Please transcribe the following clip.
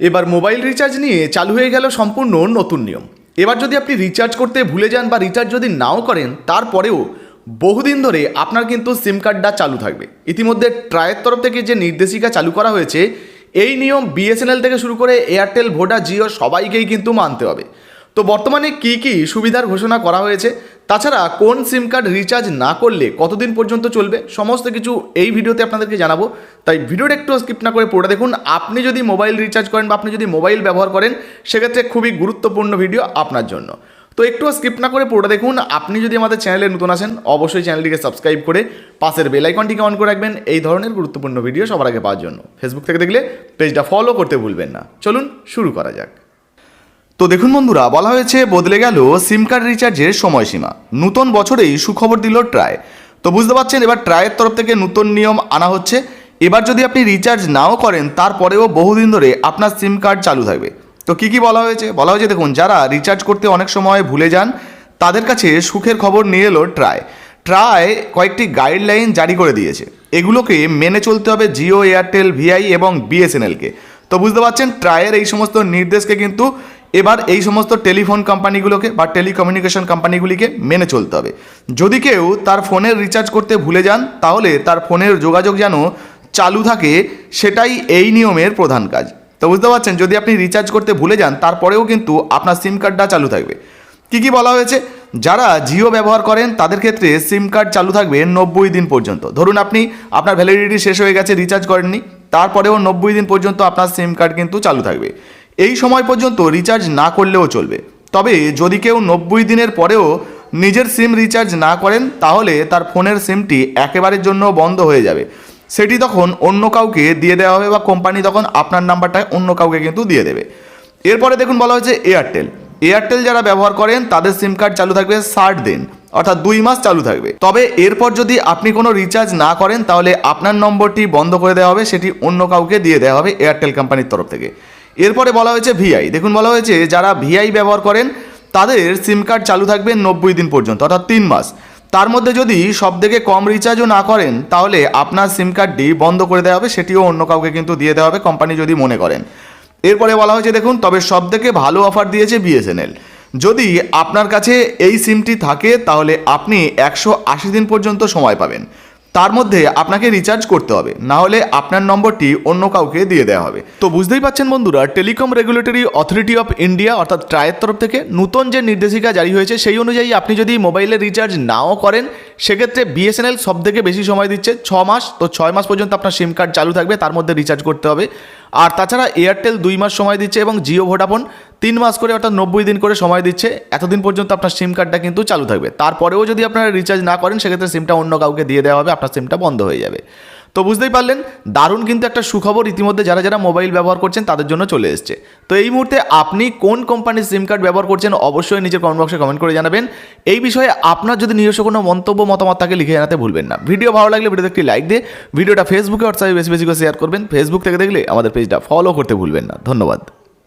এবার mobile recharge নিয়ে চালু হয়ে গেল সম্পূর্ণ নতুন নিয়ম। এবার যদি আপনি রিচার্জ করতে ভুলে যান বা রিচার্জ যদি নাও করেন, তারপরেও বহুদিন ধরে আপনার কিন্তু সিম কার্ডটা চালু থাকবে। ইতিমধ্যে ট্রায়ের তরফ থেকে যে নির্দেশিকা চালু করা হয়েছে, এই নিয়ম বিএসএনএল থেকে শুরু করে এয়ারটেল ভোডা জিও সবাইকেই কিন্তু মানতে হবে। তো বর্তমানে কি কি সুবিধার ঘোষণা করা হয়েছে? তাছাড়া কোন সিম কার্ড রিচার্জ না করলে কতদিন পর্যন্ত চলবে? সমস্ত কিছু এই ভিডিওতে আপনাদেরকে জানাব। তাই ভিডিওটা একটু স্কিপ না করে পড়ে দেখুন। আপনি যদি মোবাইল রিচার্জ করেন বা আপনি যদি মোবাইল ব্যবহার করেন, সেক্ষেত্রে খুবই গুরুত্বপূর্ণ ভিডিও আপনার জন্য। তো একটু স্কিপ না করে পড়ে দেখুন। আপনি যদি আমাদের চ্যানেলে নতুন আসেন অবশ্যই চ্যানেলটিকে সাবস্ক্রাইব করে পাশের বেল আইকনটিকে অন করে রাখবেন। এই ধরনের গুরুত্বপূর্ণ ভিডিও সবার আগে পাওয়ার জন্য। ফেসবুক থেকে দেখলে পেজটা ফলো করতে ভুলবেন না। চলুন শুরু করা যাক। তো দেখুন বন্ধুরা, বলা হয়েছে বদলে গেল সিম কার্ড রিচার্জের সময়সীমা। নতুন বছরেই সুখবর দিল ট্রায় তো বুঝতে পারছেন, এবার ট্রায়ের তরফ থেকে নতুন নিয়ম আনা হচ্ছে। এবার যদি আপনি রিচার্জ নাও করেন, তারপরেও বহুদিন ধরে আপনার সিম কার্ড চালু থাকবে। তো কি কি বলা হয়েছে? বলা হয়েছে দেখুন, যারা রিচার্জ করতে অনেক সময় ভুলে যান, তাদের কাছে সুখের খবর নিয়ে এলো ট্রায় ট্রায় কয়েকটি গাইডলাইন জারি করে দিয়েছে। এগুলোকে মেনে চলতে হবে জিও, এয়ারটেল, ভিআই এবং বিএসএনএলকে। তো বুঝতে পারছেন ট্রায়ের এই সমস্ত নির্দেশকে কিন্তু এবার এই সমস্ত টেলিফোন কোম্পানিগুলোকে বা টেলিকমিউনিকেশন কোম্পানিগুলিকে মেনে চলতে হবে। যদি কেউ তার ফোনের রিচার্জ করতে ভুলে যান, তাহলে তার ফোনের যোগাযোগ যেন চালু থাকে, সেটাই এই নিয়মের প্রধান কাজ। তো বুঝতে পারছেন? যদি আপনি রিচার্জ করতে ভুলে যান, তারপরেও কিন্তু আপনার সিম কার্ডটা চালু থাকবে। কি কি বলা হয়েছে? যারা জিও ব্যবহার করেন, তাদের ক্ষেত্রে সিম কার্ড চালু থাকবে নব্বই দিন পর্যন্ত। ধরুন আপনি, আপনার ভ্যালিডিটি শেষ হয়ে গেছে, রিচার্জ করেননি, তারপরেও নব্বই দিন পর্যন্ত আপনার সিম কার্ড কিন্তু চালু থাকবে। এই সময় পর্যন্ত রিচার্জ না করলেও চলবে। তবে যদি কেউ নব্বই দিনের পরেও নিজের সিম রিচার্জ না করেন, তাহলে তার ফোনের সিমটি একেবারের জন্য বন্ধ হয়ে যাবে। সেটি তখন অন্য কাউকে দিয়ে দেওয়া হবে বা কোম্পানি তখন আপনার নাম্বারটায় অন্য কাউকে কিন্তু দিয়ে দেবে। এরপরে দেখুন বলা হয়েছে এয়ারটেল এয়ারটেল যারা ব্যবহার করেন, তাদের সিম কার্ড চালু থাকবে ষাট দিন, অর্থাৎ দুই মাস চালু থাকবে। তবে এরপর যদি আপনি কোনো রিচার্জ না করেন, তাহলে আপনার নম্বরটি বন্ধ করে দেওয়া হবে, সেটি অন্য কাউকে দিয়ে দেওয়া হবে এয়ারটেল কোম্পানির তরফ থেকে। এরপরে বলা হয়েছে ভিআই। দেখুন, বলা হয়েছে যারা ভিআই ব্যবহার করেন, তাদের সিম কার্ড চালু থাকবে নব্বই দিন পর্যন্ত, অর্থাৎ তিন মাস। তার মধ্যে যদি সব থেকে কম রিচার্জও না করেন, তাহলে আপনার সিম কার্ডটি বন্ধ করে দেওয়া হবে, সেটিও অন্য কাউকে কিন্তু দিয়ে দেওয়া হবে, কোম্পানি যদি মনে করেন। এরপরে বলা হয়েছে, দেখুন, তবে সব থেকে ভালো অফার দিয়েছে বিএসএনএল। যদি আপনার কাছে এই সিমটি থাকে, তাহলে আপনি একশো আশি দিন পর্যন্ত সময় পাবেন। তার মধ্যে আপনাকে রিচার্জ করতে হবে। না হলে আপনার নম্বরটি অন্য কাউকে দিয়ে দেওয়া হবে। তো বুঝতেই পাচ্ছেন বন্ধুরা telecom regulatory authority of India অর্থাৎ ট্রায়ের তরফ থেকে নতুন যে নির্দেশিকা জারি হয়েছে, সেই অনুযায়ী আপনি যদি মোবাইলে রিচার্জ নাও করেন সেক্ষেত্রে বিএসএনএল সব থেকে বেশি সময় দিচ্ছে, ছ মাস। তো ছয় মাস পর্যন্ত আপনার সিম কার্ড চালু থাকবে, তার মধ্যে রিচার্জ করতে হবে। আর তাছাড়া এয়ারটেল দুই মাস সময় দিচ্ছে এবং জিও ভোডাফোন তিন মাস করে অর্থাৎ নব্বই দিন করে সময় দিচ্ছে। এতদিন পর্যন্ত আপনার সিম কার্ডটা কিন্তু চালু থাকবে। তারপরেও যদি আপনারা রিচার্জ না করেন, সেক্ষেত্রে সিমটা অন্য কাউকে দিয়ে দেওয়া হবে, আপনার সিমটা বন্ধ হয়ে যাবে। তো বুঝতেই পারলেন, দারুণ কিন্তু একটা সুখবর ইতিমধ্যে যারা যারা মোবাইল ব্যবহার করছেন তাদের জন্য চলে এসছে। তো এই মুহূর্তে আপনি কোন কোম্পানির সিম কার্ড ব্যবহার করছেন অবশ্যই নিজের কমেন্ট বক্সে কমেন্ট করে জানাবেন। এই বিষয়ে আপনার যদি নিজস্ব কোনো মন্তব্য, মতামত তাকে লিখে জানাতে ভুলবেন না। ভিডিও ভালো লাগলে ভিডিওতে একটি লাইক দিয়ে ভিডিওটা ফেসবুকে হোয়াটসঅ্যাপে বেশি বেশি করে শেয়ার করবেন। ফেসবুক থেকে দেখলে আমাদের পেজটা ফলো করতে ভুলবেন না। ধন্যবাদ।